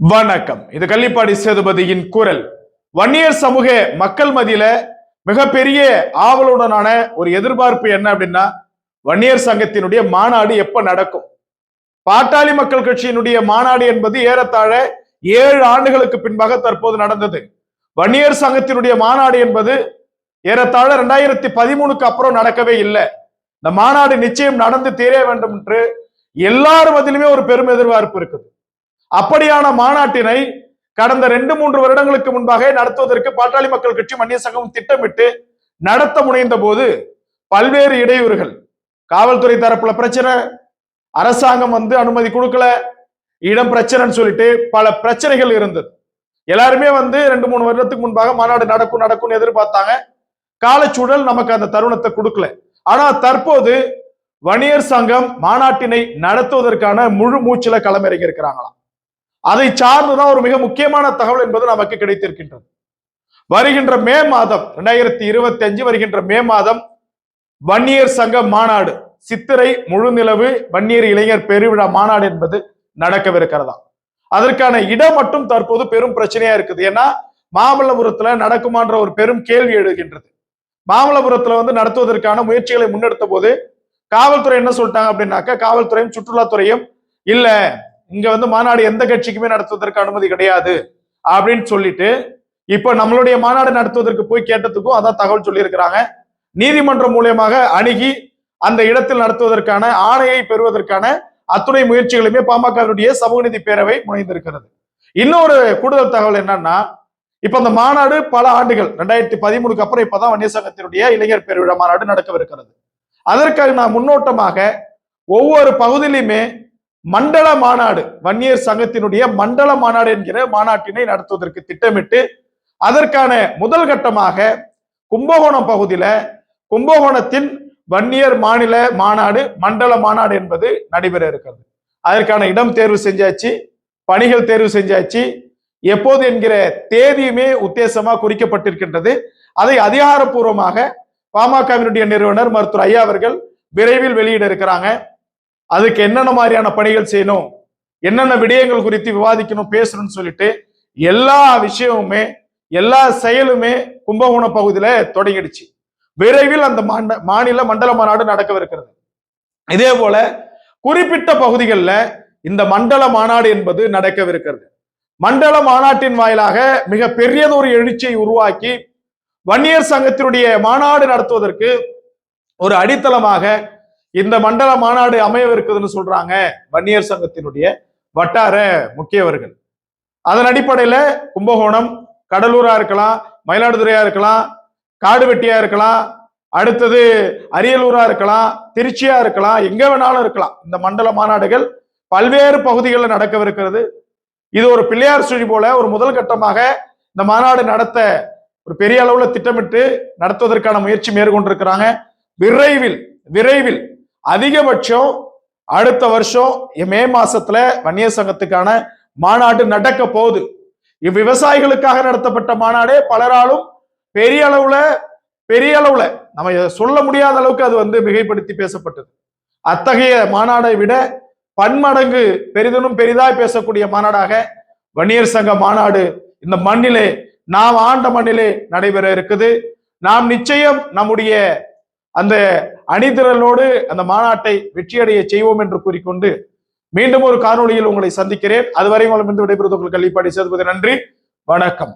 வணக்கம். இது கள்ளிப்பாடி சேதுபதியின் குரல். வன்னியர் சமூக மக்கள் மதியில மிகப்பெரிய ஆவலுடனான ஒரு எதிர்பார்ப்பு என்ன அப்படின்னா வன்னியர் சங்கத்தினுடைய மாநாடு எப்ப நடக்கும்? பாட்டாளி மக்கள் கட்சியினுடைய மாநாடு என்பது ஏறத்தாழ ஏழு ஆண்டுகளுக்கு பின்பாக தற்போது நடந்தது. வன்னியர் சங்கத்தினுடைய மாநாடு என்பது ஏறத்தாழ ரெண்டாயிரத்தி பதிமூணுக்கு அப்புறம் நடக்கவே இல்லை. இந்த மாநாடு நிச்சயம் நடந்து தீர வேண்டும் என்று எல்லார் மத்தியிலுமே ஒரு பெரும் எதிர்பார்ப்பு இருக்குது. அப்படியான மாநாட்டினை கடந்த ரெண்டு மூன்று வருடங்களுக்கு முன்பாக நடத்துவதற்கு பாட்டாளி மக்கள் கட்சி மன்னிய சங்கம் திட்டமிட்டு நடத்த முனைந்த போது பல்வேறு இடையூறுகள். காவல்துறை தரப்புல பிரச்சனை அரசாங்கம் வந்து அனுமதி கொடுக்கல இடம் பிரச்சனைன்னு சொல்லிட்டு பல பிரச்சனைகள் இருந்தது. எல்லாருமே வந்து ரெண்டு மூணு வருடத்துக்கு முன்பாக மாநாடு நடக்கும் நடக்கும்னு எதிர்பார்த்தாங்க. காலச்சூழல் நமக்கு அந்த தருணத்தை கொடுக்கல. ஆனா தற்போது வணிகர் சங்கம் மாநாட்டினை நடத்துவதற்கான முழு மூச்சில களமிறங்கி இருக்கிறாங்களாம் அதை சார்ந்துதான் ஒரு மிக முக்கியமான தகவல் என்பது நமக்கு கிடைத்திருக்கின்றது. வருகின்ற மே மாதம் இரண்டாயிரத்தி இருபத்தி அஞ்சு வருகின்ற மே மாதம் வன்னியர் சங்க மாநாடு சித்திரை முழுநிலவு வன்னியர் இளைஞர் பெருவிழா மாநாடு என்பது நடக்கவிருக்கிறதா? அதற்கான இடம் மட்டும் தற்போது பெரும் பிரச்சனையா இருக்குது. ஏன்னா மாமல்லபுரத்துல நடக்குமான்ற ஒரு பெரும் கேள்வி எழுகின்றது. மாமல்லபுரத்துல வந்து நடத்துவதற்கான முயற்சிகளை முன்னெடுத்த போது காவல்துறை என்ன சொல்லிட்டாங்க அப்படின்னாக்க காவல்துறையும் சுற்றுலாத்துறையும் இல்ல இங்க வந்து மாநாடு எந்த கட்சிக்குமே நடத்துவதற்கு அனுமதி கிடையாது அப்படின்னு சொல்லிட்டு இப்ப நம்மளுடைய மாநாடு நடத்துவதற்கு போய் கேட்டதுக்கும் அதான் தகவல் சொல்லியிருக்கிறாங்க. நீதிமன்றம் மூலியமாக அணுகி அந்த இடத்தில் நடத்துவதற்கான ஆணையை பெறுவதற்கான அத்துணை முயற்சிகளுமே பாமகவினுடைய சமூக நீதி பேரவை முனைந்திருக்கிறது. இன்னொரு கூடுதல் தகவல் என்னன்னா இப்ப அந்த மாநாடு பல ஆண்டுகள் ரெண்டாயிரத்தி பதிமூணுக்கு அப்புறம் இப்பதான் வன்னிய சங்கத்தினுடைய இளைஞர் பேரவிழா மாநாடு நடக்கவிருக்கிறது. அதற்காக நான் முன்னோட்டமாக ஒவ்வொரு பகுதியிலுமே மண்டல மாநாடு வன்னியர் சங்கத்தினுடைய மண்டல மாநாடு என்கிற மாநாட்டினை நடத்துவதற்கு திட்டமிட்டு அதற்கான முதல் கட்டமாக கும்பகோணம் பகுதியில கும்பகோணத்தின் வன்னியர் மாநில மாநாடு மண்டல மாநாடு என்பது நடைபெற இருக்கிறது. அதற்கான இடம் தேர்வு செஞ்சாச்சு பணிகள் தேர்வு செஞ்சாச்சு எப்போது என்கிற தேதியுமே உத்தேசமா குறிக்கப்பட்டிருக்கின்றது. அதை அதிகாரப்பூர்வமாக பாமகவினுடைய நிறுவனர் மருத்துவர் ஐயா அவர்கள் விரைவில் வெளியிட இருக்கிறாங்க. அதுக்கு என்னென்ன மாதிரியான பணிகள் செய்யணும்? என்னென்ன விடயங்கள் குறித்து விவாதிக்கணும் பேசணும்னு சொல்லிட்டு எல்லா விஷயமுமே எல்லா செயலுமே கும்பகோணம் பகுதியில தொடங்கிடுச்சு. விரைவில் அந்த மாநில மண்டல மாநாடு நடக்கவிருக்கிறது. இதே போல குறிப்பிட்ட பகுதிகளில் இந்த மண்டல மாநாடு என்பது நடக்கவிருக்கிறது. மண்டல மாநாட்டின் வாயிலாக மிக பெரியதொரு எழுச்சியை உருவாக்கி வன்னியர் சங்கத்தினுடைய மாநாடு நடத்துவதற்கு ஒரு அடித்தளமாக இந்த மண்டல மாநாடு அமையவிருக்குதுன்னு சொல்றாங்க வன்னியர் சங்கத்தினுடைய வட்டார முக்கியவர்கள். அதன் அடிப்படையில கும்பகோணம் கடலூரா இருக்கலாம் மயிலாடுதுறையா இருக்கலாம் காடுவெட்டியா இருக்கலாம் அடுத்தது அரியலூரா இருக்கலாம் திருச்சியா இருக்கலாம் எங்க வேணாலும் இருக்கலாம். இந்த மண்டல மாநாடுகள் பல்வேறு பகுதிகளில் நடக்கவிருக்கிறது. இது ஒரு பிள்ளையார் சுழி போல ஒரு முதல் கட்டமாக இந்த மாநாடு நடத்த ஒரு பெரிய அளவுல திட்டமிட்டு நடத்துவதற்கான முயற்சி மேற்கொண்டிருக்கிறாங்க. விரைவில் விரைவில் அதிகபட்சம் அடுத்த வருஷம் மே மாசத்துல வன்னிய சங்கத்துக்கான மாநாடு நடக்க போகுது. இவ்விவசாயிகளுக்காக நடத்தப்பட்ட மாநாடே பலராலும் பெரிய அளவுல பெரிய அளவுல நம்ம சொல்ல முடியாத அளவுக்கு அது வந்து மிகைப்படுத்தி பேசப்பட்டது. அத்தகைய மாநாடை விட பன்மடங்கு பெரிதனும் பெரிதாய் பேசக்கூடிய மாநாடாக வன்னியர் சங்க மாநாடு இந்த மண்ணிலே நாம் ஆண்ட மண்ணிலே நடைபெற இருக்குது. நாம் நிச்சயம் நம்முடைய அந்த அணிதிரளோடு அந்த மாநாட்டை வெற்றியடைய செய்வோம் என்று கூறிக்கொண்டு மீண்டும் ஒரு காணொலியில் உங்களை சந்திக்கிறேன். அதுவரை உங்களிடம் விடைபெறுவது உங்கள் கல்விப்பாடி சேர்ப்பது நன்றி. வணக்கம்.